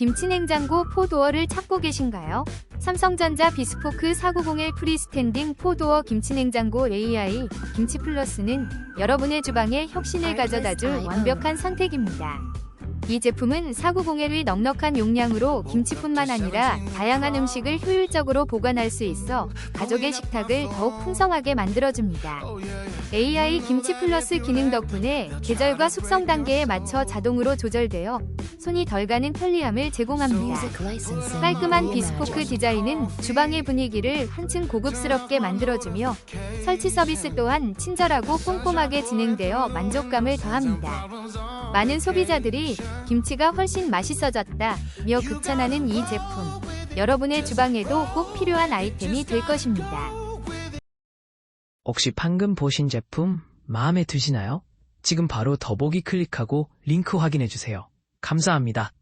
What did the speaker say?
김치냉장고 포도어를 찾고 계신가요? 삼성전자 비스포크 4901 프리스탠딩 포도어 김치냉장고 AI 김치 플러스는 여러분의 주방에 혁신을 가져다줄 완벽한 선택입니다. 이 제품은 4901의 넉넉한 용량으로 김치뿐만 아니라 다양한 음식을 효율적으로 보관할 수 있어 가족의 식탁을 더욱 풍성하게 만들어줍니다. AI 김치 플러스 기능 덕분에 계절과 숙성 단계에 맞춰 자동으로 조절되어 손이 덜 가는 편리함을 제공합니다. 깔끔한 비스포크 디자인은 주방의 분위기를 한층 고급스럽게 만들어주며 설치 서비스 또한 친절하고 꼼꼼하게 진행되어 만족감을 더합니다. 많은 소비자들이 김치가 훨씬 맛있어졌다 며 극찬하는 이 제품. 여러분의 주방에도 꼭 필요한 아이템이 될 것입니다. 혹시 방금 보신 제품 마음에 드시나요? 지금 바로 더보기 클릭하고 링크 확인해주세요. 감사합니다.